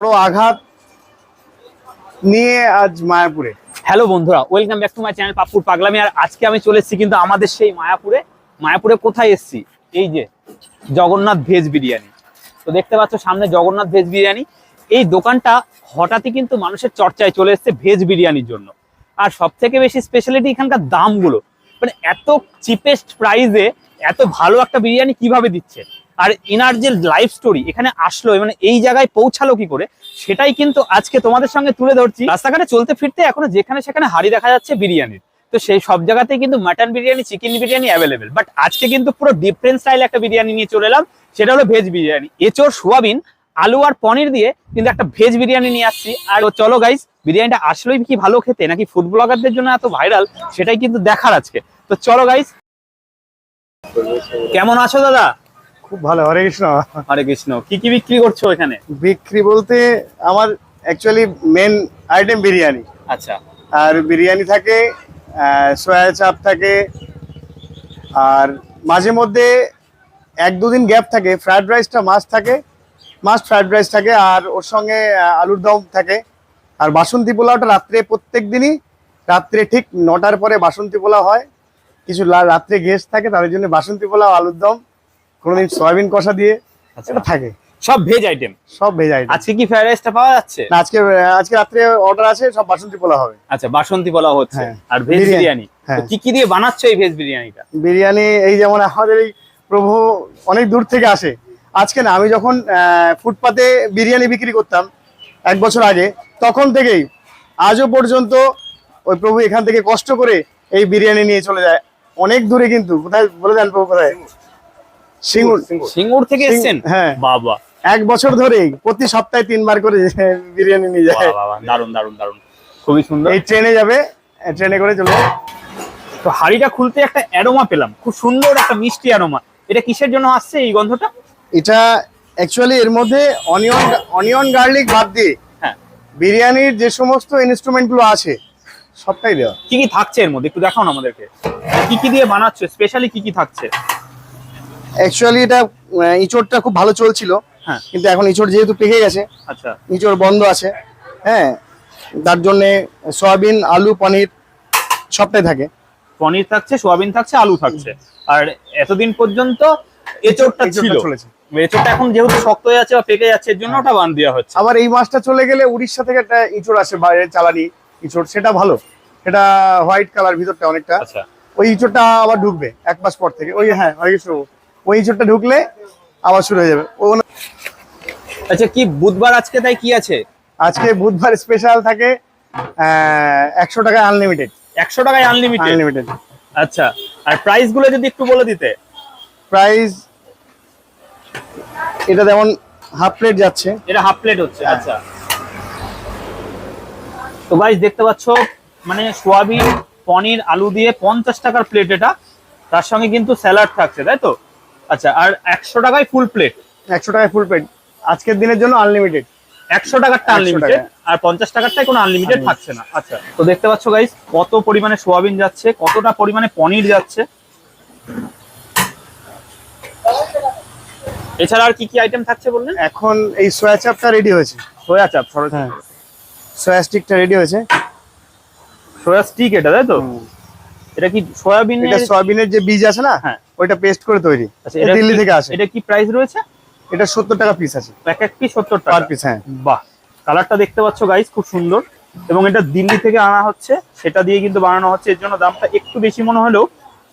বড় আঘাত নিয়ে আজ মায়াপুরে। হ্যালো বন্ধুরা welcome back to my channel পাপ্পুর পাগলামি আর আজকে আমি চলে এসেছি কিন্তু আমাদের সেই মায়াপুরে। মায়াপুরে কোথায় এসেছি? এই যে, জগন্নাথ ভেজ বিরিয়ানি। তো দেখতে পাচ্ছ সামনে জগন্নাথ ভেজ বিরিয়ানি। এই দোকানটা হঠাৎই কিন্তু মানুষের চর্চায় চলে এসেছে ভেজ বিরিয়ানির জন্য। আর সব থেকে বেশি স্পেশালিটি এখানকার দামগুলো। মানে এত চিপেস্ট প্রাইসে এত ভালো একটা বিরিয়ানি কীভাবে দিচ্ছে? আর ইনার যে লাইফ স্টোরি এখানে আসলো মানে এই জায়গায় পৌঁছালো কি করে, সেটাই কিন্তু আজকে তোমাদের সঙ্গে তুলে ধরছি। রাস্তাঘাটে চলতে ফিরতে এখনও যেখানে সেখানে হাড়ি দেখা যাচ্ছে বিরিয়ানির তো সেই সব জায়গাতেই কিন্তু mutton biryani chicken biryani available but আজকে কিন্তু পুরো ডিফারেন্ট স্টাইল একটা বিরিয়ানি নিয়ে চলে এলাম, সেটা হলো ভেজ বিরিয়ানি। এচোর সোয়াবিন, আলু আর পনির দিয়ে কিন্তু একটা ভেজ বিরিয়ানি নিয়ে আসছি। আর চলো গাইস বিরিয়ানিটা আসলেই কি ভালো খেতে, নাকি ফুড ব্লগারদের জন্য এত ভাইরাল সেটাই কিন্তু দেখার আজকে। তো চলো গাইস কেমন আছো দাদা? খুব ভালো হরে কৃষ্ণ। হরে কৃষ্ণ। কি কি বিক্রি করছ এখানে? বিক্রি বলতে আমার অ্যাকচুয়ালি মেন আইটেম বিরিয়ানি। আচ্ছা। আর বিরিয়ানি থাকে সয়া চাপ থাকে আর মাঝে মধ্যে এক দুদিন গ্যাপ থাকে ফ্রায়েড রাইসটা মাছ থাকে মাছ ফ্রায়েড রাইস থাকে আর ওর সঙ্গে আলুর দম থাকে। আর বাসন্তী পোলাওটা রাত্রে প্রত্যেক দিনই রাত্রে ঠিক নটার পরে বাসন্তী পোলাও হয়। কিছু রাত্রে গেস্ট থাকে তাদের জন্য বাসন্তী পোলাও আলুর দম কোনোদিন সয়াবিন কষা দিয়ে আচ্ছা। এটা থাকে। সব ভেজ আইটেম সব ভেজ আইটেম আজকে কি ফ্রাইড রাইসটা পাওয়া যাচ্ছে? না আজকে আজকে রাত্রে অর্ডার আছে সব বাসন্তী পোলাও হবে। আচ্ছা বাসন্তী পোলাও হচ্ছে। হ্যাঁ। আর ভেজ বিরিয়ানি। হ্যাঁ। কি কি দিয়ে বানাচ্ছো এই ভেজ বিরিয়ানিটা? বিরিয়ানি এই যেমন আমাদের এই প্রভু অনেক দূর থেকে আসে। আজকে না আমি যখন ফুটপাতে বিরিয়ানি বিক্রি করতাম এক বছর আগে তখন থেকেই আজও পর্যন্ত ওই প্রভু এখান থেকে কষ্ট করে এই বিরিয়ানি নিয়ে চলে যায়। অনেক দূরে কিন্তু কোথায় বলে দেন প্রভু কোথায়? সিঙ্গুর। সিঙ্গুর। থেকে এসেছেন? হ্যাঁ। বাবা। এক বছর ধরেই প্রতি সপ্তাহে তিনবার করে বিরিয়ানি নিয়ে যায়। বাবা দারুণ দারুণ দারুণ খুবই সুন্দর। এই ট্রেনে যাবে ট্রেনে করে চলে যাবে। তো হাড়িটা খুলতে একটা অ্যারোমা পেলাম। খুব সুন্দর একটা মিষ্টি অ্যারোমা। এটা কিসের জন্য আসছে এই গন্ধটা? এটা অ্যাকচুয়ালি এর মধ্যে অনিয়ন অনিয়ন গার্লিক বাদ দিয়ে হ্যাঁ। বিরিয়ানির যে সমস্ত ইনস্ট্রুমেন্টগুলো আছে সবটাই দেওয়া। কি কি থাকছে এর মধ্যে? একটু দেখাও না আমাদেরকে। কি কি দিয়ে বানাচ্ছো? স্পেশালি কি কি থাকছে? অ্যাকচুয়ালি এটা ইঁচড়টা খুব ভালো চলছিল। হ্যাঁ। কিন্তু এখন ইঁচড় যেহেতু পেকে গেছে আচ্ছা। ইঁচড় বন্ধ আছে। হ্যাঁ তার জন্য সয়াবিন আলু পনির সবটাই থাকে। পনির থাকছে সোয়াবিন থাকছে আলু থাকছে। আর এতদিন পর্যন্ত এচোরটা ছিল। এচোরটা এখন যেহেতু শক্ত হয়ে বা পেকে যাচ্ছে এর জন্য ওটা বান দেওয়া হচ্ছে। আবার এই মাছটা চলে গেলে উড়িষ্যা থেকে একটা ইঁচড় আসে বাইরে চালানি ইঁচড় সেটা ভালো। সেটা হোয়াইট কালার ভিতরটা অনেকটা। আচ্ছা। ওই ইঁচড়টা আবার ঢুকবে এক মাস পর থেকে। ওই হ্যাঁ হরে কৃষ্ণ প্রভু। ওই ইঁচড়টা ঢুকলে আবার শুরু হয়ে যাবে। আচ্ছা কি বুধবার আজকে তাই কি আছে? আজকে বুধবার স্পেশাল থাকে একশো টাকা আনলিমিটেড একশো টাকায় আনলিমিটেড আনলিমিটেড আচ্ছা আর প্রাইসগুলো যদি একটু বলে দিতে। প্রাইস এটা যেমন হাফ প্লেট যাচ্ছে। এটা হাফ প্লেট হচ্ছে হ্যাঁ। আচ্ছা। তো গাইস দেখতে পাচ্ছ মানে সোয়াবিন পনির আলু দিয়ে পঞ্চাশ টাকার প্লেট এটা। তার সঙ্গে কিন্তু স্যালাড থাকছে তাই তো? আচ্ছা আর একশো টাকায় ফুল প্লেট একশো টাকায় ফুল প্লেট আজকের দিনের জন্য আনলিমিটেড একশো টাকারটা 100 আনলিমিটেড। আর পঞ্চাশ টাকারটাই কোনো আনলিমিটেড থাকছে না। আচ্ছা তো দেখতে পাচ্ছ গাইস কত পরিমাণে সোয়াবিন যাচ্ছে কতটা পরিমাণে পনির যাচ্ছে। এছাড়া আর কি কি আইটেম থাকছে বললেন? এখন এই সোয়া চাপটা রেডি হয়েছে। সোয়া চাপ সরো হ্যাঁ। সোয়া স্টিকটা রেডি হয়েছে। সোয়া স্টিক এটা তাই তো? এটা কি সয়াবিন এটা সয়াবিনের যে বীজ আছে না হ্যাঁ। ওইটা পেস্ট করে তৈরি। আচ্ছা, এটা দিল্লি থেকে আসে। এটা কি প্রাইস রয়েছে? এটা সত্তর টাকা পিস আছে। এক এক পিস সত্তর পার টাকা পিস হ্যাঁ। বাহ কালারটা দেখতে পাচ্ছ গাইস খুব সুন্দর। এবং এটা দিল্লি থেকে আনা হচ্ছে সেটা দিয়ে কিন্তু বানানো হচ্ছে। এর জন্য দামটা একটু বেশি মনে হলেও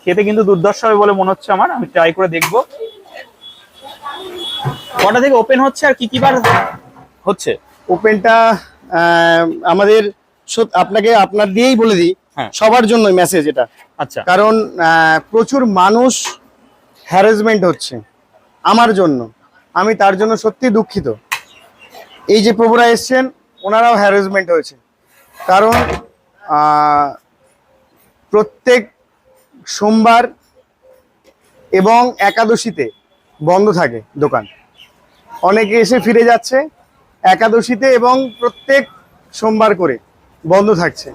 খেতে কিন্তু দুর্দর্শ হবে বলে মনে হচ্ছে আমার। আমি ট্রাই করে দেখব। কটা থেকে ওপেন হচ্ছে আর কি কি বার হচ্ছে? ওপেনটা আমাদের আপনাকে আপনার দিয়েই বলে দিই। সবার জন্য মেসেজ এটা। আচ্ছা। কারণ প্রচুর মানুষ হ্যারাসমেন্ট হচ্ছে আমার জন্য। আমি তার জন্য সত্যি দুঃখিত। এই যে প্রভুরা এসছেন ওনারাও হ্যারাসমেন্ট হয়েছে। কারণ প্রত্যেক সোমবার এবং একাদশীতে বন্ধ থাকে দোকান। অনেকে এসে ফিরে যাচ্ছে একাদশীতে এবং প্রত্যেক সোমবার করে বন্ধ থাকছে।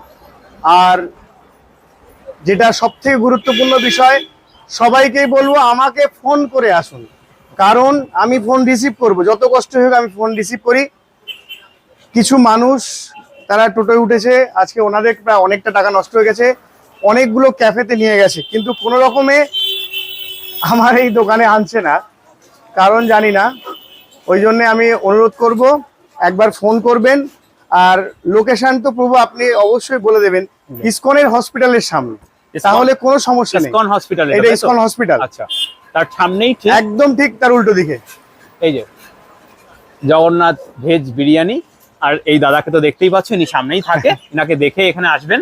আর যেটা সব থেকে গুরুত্বপূর্ণ বিষয়, সবাইকেই বলব আমাকে ফোন করে আসুন। কারণ আমি ফোন রিসিভ করব। যত কষ্ট হোক আমি ফোন রিসিভ করি। কিছু মানুষ, তারা টোটোয় উঠেছে। আজকে ওনাদের প্রায় অনেকটা টাকা নষ্ট হয়ে গেছে। অনেকগুলো ক্যাফেতে নিয়ে গেছে। কিন্তু কোনো রকমে আমার এই দোকানে আনছে না। কারণ জানি না। ওই জন্যে আমি অনুরোধ করব, একবার ফোন করবেন। আর লোকেশন তো প্রভু আপনি অবশ্যই বলে দেবেন ইসকনের হসপিটালের সামনে। তাহলে কোনো সমস্যা নেই। ইসকন হসপিটাল এটা ইসকন হসপিটাল আচ্ছা। তার সামনেই ঠিক একদম ঠিক তার উল্টো দিকে। এই যে জগন্নাথ ভেজ বিরিয়ানি আর এই দাদাকে তো দেখতেই পাচ্ছেন ইনি সামনেই থাকে এনাকে দেখে এখানে আসবেন।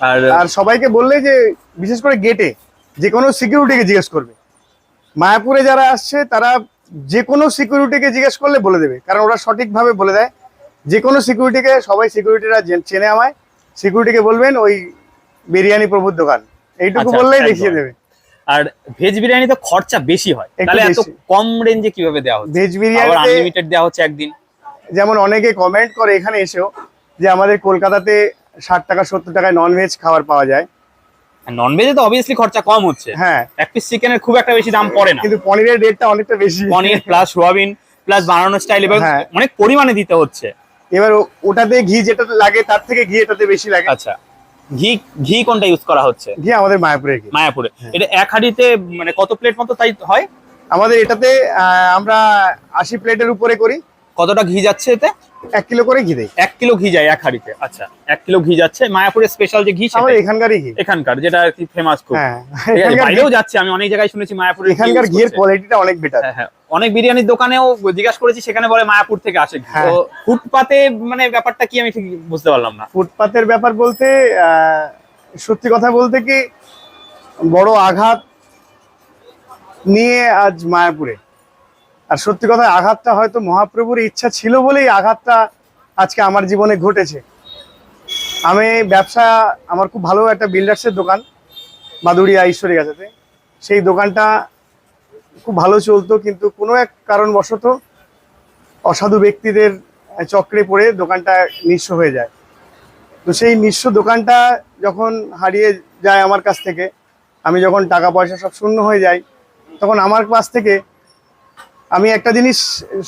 আর আর সবাইকে বললে যে বিশেষ করে গেটে যে কোনো সিকিউরিটিকে জিজ্ঞেস করবে। মায়াপুরে যারা আসছে তারা যে কোনো সিকিউরিটিকে জিজ্ঞেস করলে বলে দেবে কারণ ওরা সঠিকভাবে বলে দেয়। যে কোনো সিকিউরিটিকে সবাই সিকিউরিটিরা চেনে আমায়। সিকিউরিটিকে বলবেন ওই বিরিয়ানি প্রভুর দোকান। এইটুকু আচ্ছা, বললেই দেখিয়ে দেবে। আর ভেজ বিরিয়ানি তো খরচা বেশি হয়। তাহলে এত কম রেঞ্জে কীভাবে দেওয়া হচ্ছে? ভেজ আবার বিরিয়ানিতে আনলিমিটেড দেওয়া হচ্ছে একদিন। যেমন অনেকে কমেন্ট করে এখানে এসেও যে আমাদের কলকাতাতে ষাট টাকা সত্তর টাকায় নন ভেজ খাবার পাওয়া যায়। নন ভেজে তো অবভিয়াসলি খরচা কম হচ্ছে। হ্যাঁ। এক পিস চিকেনের খুব একটা বেশি দাম পড়ে না। কিন্তু পনিরের রেটটা অনেকটা বেশি। পনির প্লাস সোয়াবিন প্লাস বানানোর স্টাইল এবং হ্যাঁ। অনেক পরিমাণে দিতে হচ্ছে। এবার ওটাতে ঘি যেটা লাগে তার থেকে ঘি এটাতে বেশি লাগে। আচ্ছা। ঘি ঘি কোনটা ইউজ করা হচ্ছে? ঘি আমাদের মায়াপুরের ঘি। মায়াপুরে। হ্যাঁ। এটা এক হাঁড়িতে মানে কত প্লেট মতো তাই হয়? আমাদের এটাতে আমরা আশি প্লেটের উপরে করি। কতটা ঘি যাচ্ছে এতে? এক কিলো করে ঘি দেই। এক কিলো ঘি যায় এক হাঁড়িতে। আচ্ছা এক কিলো ঘি যাচ্ছে। মায়াপুরের স্পেশাল যে ঘি আমাদের এখানকারই ঘি। এখানকার যেটা আর কি ফেমাস খুব। হ্যাঁ। বাইরেও যাচ্ছে আমি অনেক জায়গায় শুনেছি মায়াপুরের এখানকার ঘিয়ের কোয়ালিটিটা অনেক বেটার হ্যাঁ, হ্যাঁ। অনেক বিরিয়ানির দোকানেও জিজ্ঞাসা করেছি সেখানে বলে মায়াপুর থেকে আসে। হ্যাঁ। তো ফুটপাতে মানে ব্যাপারটা কি আমি ঠিক বুঝতে পারলাম না ফুটপাতের ব্যাপার বলতে সত্যি কথা বলতে কি বড় আঘাত নিয়ে আজ মায়াপুরে আর সত্যি কথা আঘাতটা হয়তো মহাপ্রভুর ইচ্ছা ছিল বলেই আঘাতটা আজকে আমার জীবনে ঘটেছে আমি ব্যবসা আমার খুব ভালো একটা বিল্ডার্সের দোকান মাদুরিয়া ঈশ্বরী গাছাতে সেই দোকানটা খুব ভালো চলতো, কিন্তু কোনো এক কারণবশত অসাধু ব্যক্তিদের চক্রে পড়ে দোকানটা নিঃস্ব হয়ে যায়। তো সেই নিঃস্ব দোকানটা যখন হারিয়ে যায় আমার কাছ থেকে, আমি যখন টাকা পয়সা সব শূন্য হয়ে যাই, তখন আমার কাছ থেকে আমি একটা জিনিস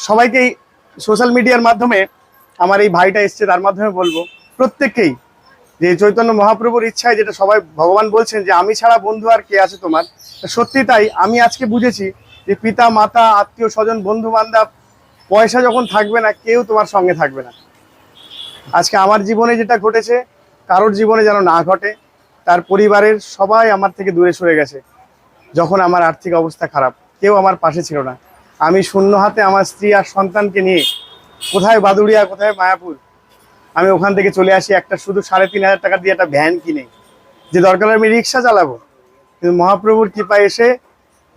সবাইকেই সোশ্যাল মিডিয়ার মাধ্যমে আমার এই ভাইটা এসছে, তার মাধ্যমে বলব, প্রত্যেককেই যে চৈতন্য মহাপ্রভুর ইচ্ছায় যেটা সবাই ভগবান বলছেন যে আমি ছাড়া বন্ধু আর কে আছে তোমার? সত্যি তাই, আমি আজকে বুঝেছি যে পিতা, মাতা, আত্মীয়, স্বজন বন্ধু বান্ধব পয়সা যখন থাকবে না, কেউ তোমার সঙ্গে থাকবে না। আজকে আমার জীবনে যেটা ঘটেছে, কারোর জীবনে যেন না ঘটে, তার পরিবারের সবাই আমার থেকে দূরে সরে গেছে, যখন আমার আর্থিক অবস্থা খারাপ, কেউ আমার পাশে ছিল না। আমি শূন্য হাতে আমার স্ত্রী আর সন্তানকে নিয়ে কোথায় বাদুড়িয়া, কোথায় মায়াপুর আমি ওখান থেকে চলে আসি, একটা শুধু সাড়ে তিন হাজার টাকা দিয়ে একটা ভ্যান কিনে। যে দরকার আমি রিক্সা চালাবো। কিন্তু মহাপ্রভুর কৃপায় এসে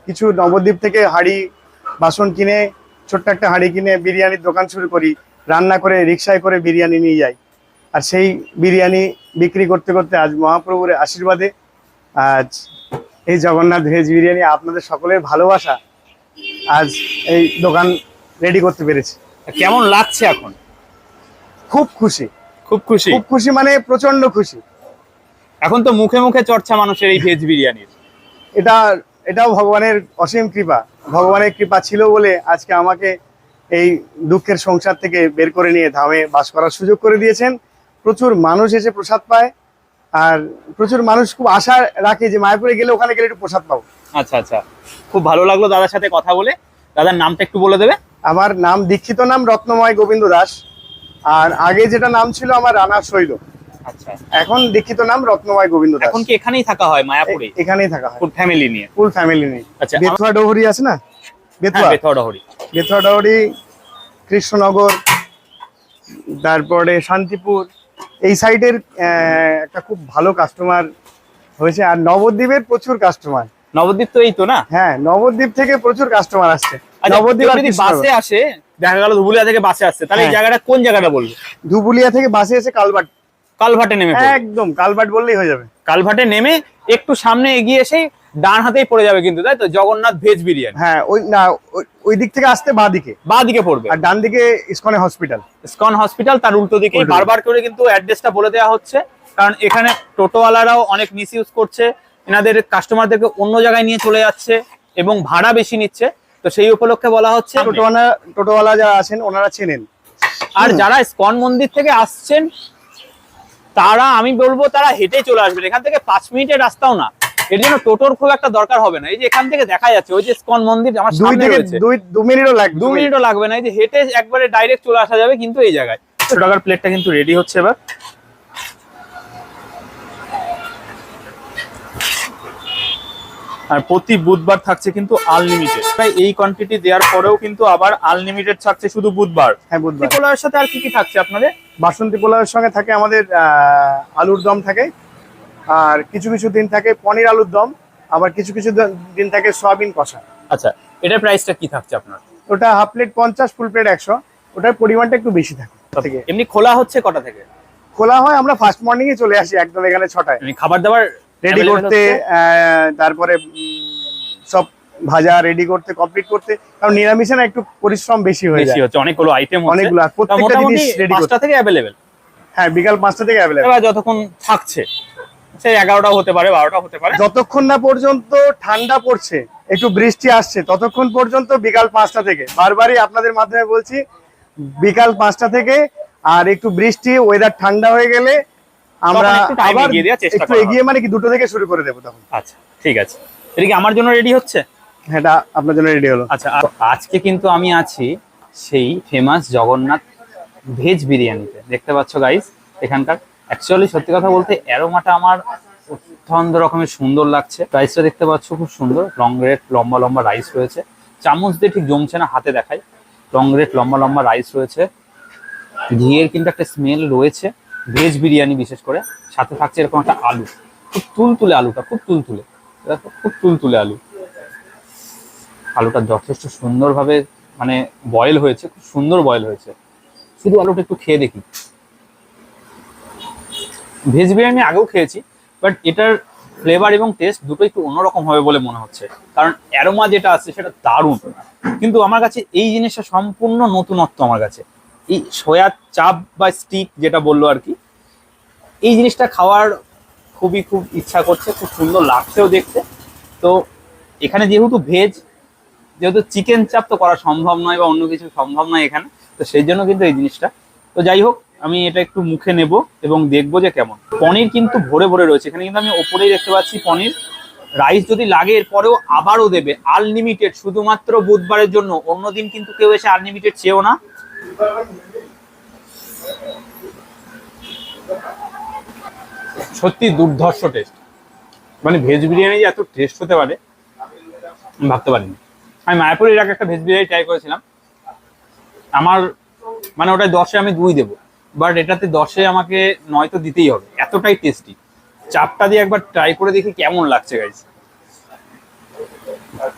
কিছু নবদ্বীপ থেকে হাঁড়ি, বাসন কিনে, ছোট্ট একটা হাঁড়ি কিনে বিরিয়ানির দোকান শুরু করি। রান্না করে, রিক্সায় করে বিরিয়ানি নিয়ে যাই। আর সেই বিরিয়ানি বিক্রি করতে করতে আজ মহাপ্রভুর আশীর্বাদে আজ এই জগন্নাথ ভেজ বিরিয়ানি আপনাদের সকলের ভালোবাসা আজ এই দোকান রেডি করতে পেরেছি। কেমন লাগছে এখন? খুব খুশি। খুব খুশি? খুব খুশি মানে প্রচণ্ড খুশি। এখন তো মুখে মুখে চর্চা মানুষের এই ভেজ বিরিয়ানির এটা এটাও ভগবানের অসীম কৃপা। ভগবানের কৃপা ছিল বলে আজকে আমাকে এই দুঃখের সংসার থেকে বের করে নিয়ে ধামে বাস করার সুযোগ করে দিয়েছেন। প্রচুর মানুষ এসে প্রসাদ পায়। আর প্রচুর মানুষ খুব আশা রাখে যে মায়াপুরে গেলে ওখানে গেলে একটু প্রসাদ পাবো। আচ্ছা আচ্ছা। খুব ভালো লাগল দাদার সাথে কথা বলে। দাদার নামটা একটু বলে দেবে। আমার নাম দীক্ষিত নাম রত্নময় গোবিন্দ দাস। আর আগে যেটা নাম ছিল আমার রানা শৈল। আচ্ছা। এখন দীক্ষিত নাম রত্নময় গোবিন্দ দাস। এখন কি এখানেই থাকা হয় মায়াপুরে? এখানেই থাকা হয়। ফুল ফ্যামিলি নিয়ে? ফুল ফ্যামিলি নেই আচ্ছা, বেথুয়া ডহরি আছে না? হ্যাঁ বেথুয়া বেথরডহরি বেথুয়া ডহরি কৃষ্ণনগর তারপরে শান্তিপুর। এই সাইডের একটা খুব ভালো কাস্টমার হয়েছে। আর নবদ্বীপের প্রচুর কাস্টমার নবদ্বীপ তো এই তো না? হ্যাঁ নবদ্বীপ থেকে প্রচুর কাস্টমার আসছে। আচ্ছা নবদ্বীপ আর। বাসে আসে দেখা গেল ধুবুলিয়া থেকে বাসে আসছে। তাহলে এই হ্যাঁ। জায়গাটা কোন জায়গাটা বলবে ধুবুলিয়া থেকে বাসে এসে কালবাট কালভাটে নেমে একদম কালবাট বললেই হয়ে যাবে। কালভাটে নেমে একটু সামনে এগিয়ে এসে ডান হাতেই পড়ে যাবে কিন্তু তাই তো? জগন্নাথ ভেজ বিরিয়ানি। হ্যাঁ ওই না ওই- দিক থেকে আসতে বাঁ দিকে। বা দিকে পড়বে। আর ডান দিকে ইসকনে হসপিটাল। স্কন হসপিটাল তার উল্টো দিকে। উল্টো দিকে। বারবার করে কিন্তু অ্যাড্রেসটা বলে দেওয়া হচ্ছে। কারণ এখানে টোটোওয়ালারাও অনেক মিস ইউজ করছে। এনাদের কাস্টমারদেরকে অন্য জায়গায় নিয়ে চলে যাচ্ছে এবং ভাড়া বেশি নিচ্ছে। তো সেই উপলক্ষে বলা হচ্ছে টোটোওয়ালা টোটোওয়ালা যারা আছেন ওনারা চেনেন। আর যারা স্কন মন্দির থেকে আসছেন তারা আমি বলব তারা হেঁটে চলে আসবেন। এখান থেকে পাঁচ মিনিটের রাস্তাও না। এর জন্য টোটোর খুব একটা দরকার হবে না। এই যে এখান থেকে দেখা যাচ্ছে ওই যে স্কন মন্দির আমার দুই সামনে থেকে রয়েছে। দুই দু মিনিটও লাগবে। দু মিনিটও লাগবে না। এই যে হেঁটে একবারে ডাইরেক্ট চলে আসা যাবে কিন্তু এই জায়গায়। টাকার প্লেটটা কিন্তু রেডি হচ্ছে এবার। আর প্রতি বুধবার থাকছে কিন্তু আনলিমিটেড তাই এই কোয়ান্টিটি দেওয়ার পরেও কিন্তু আবার আনলিমিটেড থাকছে শুধু বুধবার। হ্যাঁ বুধবার। পোলাওয়ের সাথে আর কি কি থাকছে আপনাদের? বাসন্তী পোলাওয়ের সঙ্গে থাকে আমাদের আলুর দম থাকে আর কিছু কিছু দিন থাকে পনির আলুর দম আবার কিছু কিছু দিন থাকে সয়াবিন কষা। আচ্ছা এটার প্রাইসটা কি থাকছে আপনার? ওটা হাফ প্লেট পঞ্চাশ ফুল প্লেট একশো। ওটার পরিমাণটা একটু বেশি থাকে থেকে। এমনি খোলা হচ্ছে কটা থেকে? খোলা হয় আমরা ফার্স্ট মর্নিং এ চলে আসি একদম এখানে ছটায়। এমনি খাবার দাবার রেডি করতে তারপরে সব ভাজা রেডি করতে কমপ্লিট করতে কারণ নিরামিষে না একটু পরিশ্রম বেশি হয়ে বেশি যায়। হচ্ছে অনেকগুলো আইটেম অনেকগুলো প্রত্যেকটা জিনিস রেডি করতে। থেকে অ্যাভেলেবেল হ্যাঁ বিকাল পাঁচটা থেকে অ্যাভেলেবল এবার যতক্ষণ থাকছে সেই এগারোটা হতে পারে বারোটা হতে পারে। যতক্ষণ না পর্যন্ত ঠান্ডা পড়ছে একটু বৃষ্টি আসছে ততক্ষণ পর্যন্ত বিকাল পাঁচটা থেকে। বারবারই আপনাদের মাধ্যমে বলছি বিকাল পাঁচটা থেকে আর একটু বৃষ্টি ওয়েদার ঠান্ডা হয়ে গেলে আমরা আবার এগিয়ে একটু মানে কি দুটো থেকে শুরু করে দেবো তখন। আচ্ছা ঠিক আছে। এটা কি আমার জন্য রেডি হচ্ছে? এটা আপনার জন্য রেডি হলো। আচ্ছা আজকে কিন্তু আমি আছি সেই ফেমাস জগন্নাথ ভেজ বিরিয়ানিতে। দেখতে পাচ্ছ গাইস এখানকার অ্যাকচুয়ালি সত্যি কথা বলতে অ্যারোমাটা আমার অত্যন্ত রকমের সুন্দর লাগছে। রাইসটা দেখতে পাচ্ছ খুব সুন্দর। লং রেট লম্বা লম্বা রাইস রয়েছে। চামচ দিয়ে ঠিক জমছে না হাতে দেখাই। লং রেট লম্বা লম্বা রাইস রয়েছে। ঘিয়ের কিন্তু একটা স্মেল রয়েছে। ভেজ বিরিয়ানি বিশেষ করে, সাথে থাকছে এরকম একটা আলু। খুব তুলতুলে আলুটা, খুব তুলতুলে। খুব তুলতুলে আলু। আলুটা যথেষ্ট সুন্দরভাবে মানে বয়েল হয়েছে, খুব সুন্দর বয়েল হয়েছে। শুধু আলুটা একটু খেয়ে দেখি। ভেজ বিরিয়ানি আগেও খেয়েছি বাট এটার ফ্লেভার এবং টেস্ট দুটো একটু অন্যরকম হবে বলে মনে হচ্ছে। কারণ অ্যারোমা যেটা আছে সেটা দারুণ। কিন্তু আমার কাছে এই জিনিসটা সম্পূর্ণ নতুনত্ব আমার কাছে। এই সয়া চাপ বা স্টিক যেটা বলল আর কি, এই জিনিসটা খাওয়ার খুবই খুব ইচ্ছা করছে, খুব সুন্দর লাগছেও দেখতে। তো এখানে যেহেতু ভেজ যেহেতু চিকেন চাপ তো করা সম্ভব নয় বা অন্য কিছু সম্ভব নয় এখানে, তো সেই জন্য কিন্তু এই জিনিসটা। তো যাই হোক, আমি এটা একটু মুখে নেব এবং দেখব যে কেমন। পনির কিন্তু ভরে ভরে রয়েছে, এখানে কিন্তু আমি ওপরেই দেখতে পাচ্ছি পনির। রাইস যদি লাগে, এরপরেও আবারও দেবে, আনলিমিটেড, শুধুমাত্র বুধবারের জন্য। অন্যদিন কিন্তু কেউ এসে আনলিমিটেড চেয়েও না। সত্যি দুর্ধর্ষ টেস্ট মানে ভেজ বিরিয়ানি যে এত টেস্ট হতে পারে ভাবতে পারিনি। আমি মায়াপুরের আগে একটা ভেজ বিরিয়ানি ট্রাই করেছিলাম। আমার মানে ওটায় দশে আমি দুই দেবো। বাট এটাতে দশে আমাকে নয় তো দিতেই হবে। এতটাই টেস্টি চাপটা দিয়ে একবার ট্রাই করে দেখি কেমন লাগছে গাইজ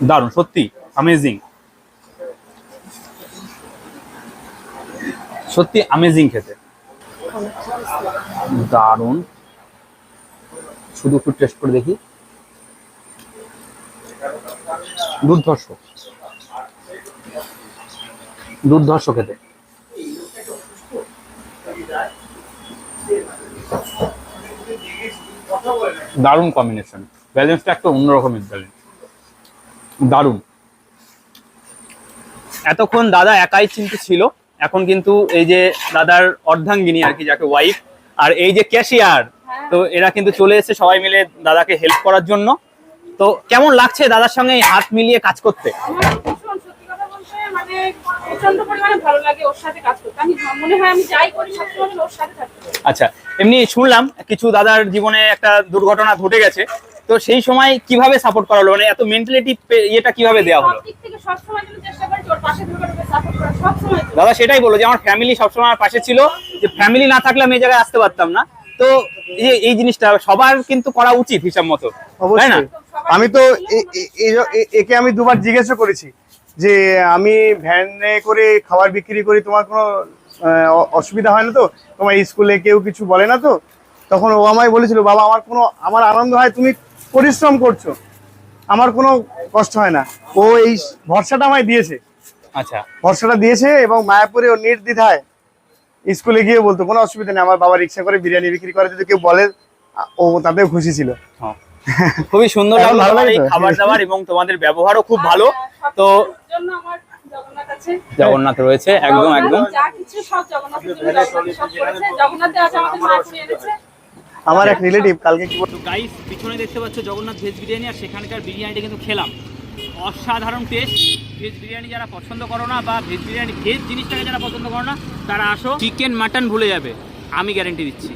দারুণ, সত্যি অ্যামেজিং সত্যি অ্যামেজিং খেতে। দারুণ। শুধু একটু টেস্ট করে দেখি। দুর্ধর্ষ। দুর্ধর্ষ খেতে। দারুণ কম্বিনেশন ব্যালেন্সটা একটা অন্যরকমের ব্যালেন্স দারুণ। এতক্ষণ দাদা একাই চিন্তা ছিল। এখন কিন্তু এই যে দাদার অর্ধাঙ্গিনী আর কি যাকে ওয়াইফ আর এই যে ক্যাশিয়ার তো এরা কিন্তু চলে এসেছে সবাই মিলে দাদাকে হেল্প করার জন্য। তো কেমন লাগছে দাদার সঙ্গে হাত মিলিয়ে কাজ করতে? মানে। আচ্ছা এমনি শুনলাম কিছু দাদার জীবনে একটা দুর্ঘটনা ঘটে গেছে। তো সেই সময় কীভাবে সাপোর্ট করা হলো? মানে এত মেন্টালিটি ইয়েটা কীভাবে দেওয়া হলো? সব দিক থেকে সবসময় যেন চেষ্টা করি যে ওর পাশে থেকে ওকে সাপোর্ট করা সবসময় দাদা সেটাই বলো যে আমার ফ্যামিলি সবসময় আমার পাশে ছিল। যে ফ্যামিলি না থাকলে আমি এই জায়গায় আসতে পারতাম না। তো এই এই জিনিসটা সবার কিন্তু করা উচিত হিসাব মতো তাই না? আমি তো একে আমি দুবার জিজ্ঞাসা করেছি যে আমি ভ্যানে করে খাবার বিক্রি করি তোমার কোনো আহ, অসুবিধা হয় না তো? তোমার স্কুলে কেউ কিছু বলে না তো? তখন ও আমায় বলেছিল বাবা আমার কোনো আমার আনন্দ হয় তুমি পরিশ্রম করছ আমার কোনো কষ্ট হয় না। ও এই ভরসাটা আমায় দিয়েছে। আচ্ছা। ভরসাটা দিয়েছে এবং মায়াপুরে ও নির্দ্বিধায় স্কুলে গিয়ে বলতো কোনো অসুবিধা নেই আমার বাবা রিক্সা করে বিরিয়ানি বিক্রি করে যদি কেউ বলে ও তাতেও খুশি ছিল। হ্যাঁ। খুবই সুন্দর খাবার দাবার এবং তোমাদের ব্যবহারও খুব ভালো। তো জগন্নাথ রয়েছে একদম একদম। যা কিছু সব জগন্নাথ জগন্নাথ আজ আমাদের মায়াপুরে এনেছে। আমার এক রিলেটিভ কালকে কি তো গাইস পিছনে দেখতে পাচ্ছ জগন্নাথ ভেজ বিরিয়ানি আর সেখানকার বিরিয়ানিটা কিন্তু খেলাম। অসাধারণ টেস্ট ভেজ বিরিয়ানি যারা পছন্দ করো না বা ভেজ বিরিয়ানি ভেজ জিনিসটাকে যারা পছন্দ করো না তারা আসো। চিকেন মাটন ভুলে যাবে। আমি গ্যারেন্টি দিচ্ছি।